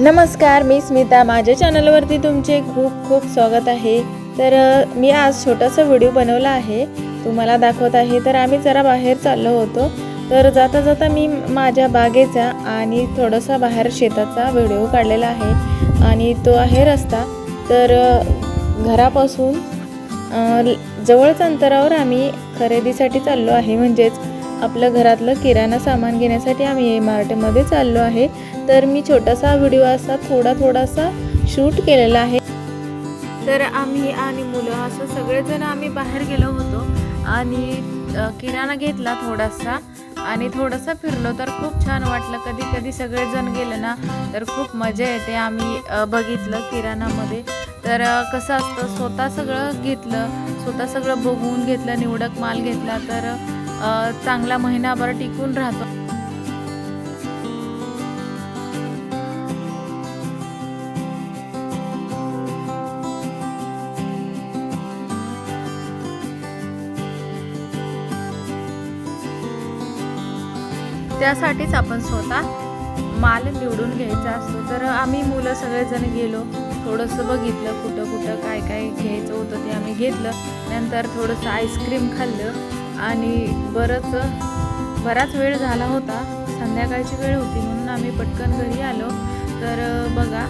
नमस्कार मी स्मिता. माझ्या चॅनलवरती तुमचे खूप खूप स्वागत आहे. तर मी आज छोटासा व्हिडिओ बनवला आहे. तुम्हाला दाखवत आहे तर आम्ही जरा बाहेर चाललो होतो. तर जाता जाता मी माझ्या बागेचा आणि थोडासा बाहेर शेताचा व्हिडिओ काढलेला आहे आणि तो आहे रस्ता. तर घरापासून जवळच अंतरावर आम्ही खरेदीसाठी चाललो आहे. म्हणजेच आपलं घरातलं किराणा सामान घेण्यासाठी आम्ही एम आर टीमध्ये चाललो आहे. तर मी छोटासा व्हिडिओ असा थोडा थोडासा शूट केलेला आहे. तर आम्ही आणि मुलं असं सगळेजण आम्ही बाहेर गेलो होतो आणि किराणा घेतला थोडासा आणि थोडंसं फिरलो. तर खूप छान वाटलं. कधी कधी सगळेजण गेलं ना तर खूप मजा येते. आम्ही बघितलं किराणामध्ये. तर कसं असतं स्वतः सगळं घेतलं स्वतः सगळं बघून घेतलं निवडक माल घेतला. तर चांगला महिनाभर टिकून राहतो. त्यासाठीच आपण स्वतः माल निवडून घ्यायचा असतो. तर आम्ही मुलं सगळेजण गेलो. थोडंसं बघितलं कुठं कुठं काय काय घ्यायचं होतं ते आम्ही घेतलं. नंतर थोडंसं आईस्क्रीम खाल्लं. आणि बरंच बराच वेळ झाला होता. संध्याकाळची वेळ होती म्हणून आम्ही पटकन घरी आलो. तर बघा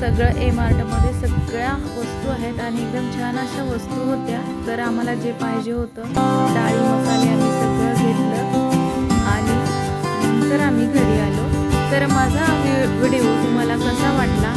सगळं एम आर्टमध्ये सगळ्या वस्तू आहेत आणि एकदम छान अशा वस्तू होत्या. तर आम्हाला जे पाहिजे होतं डाळी मसाले आम्ही सगळं घेतलं आणि नंतर आम्ही घरी आलो. तर माझा व्हिडिओ तुम्हाला कसा वाटला?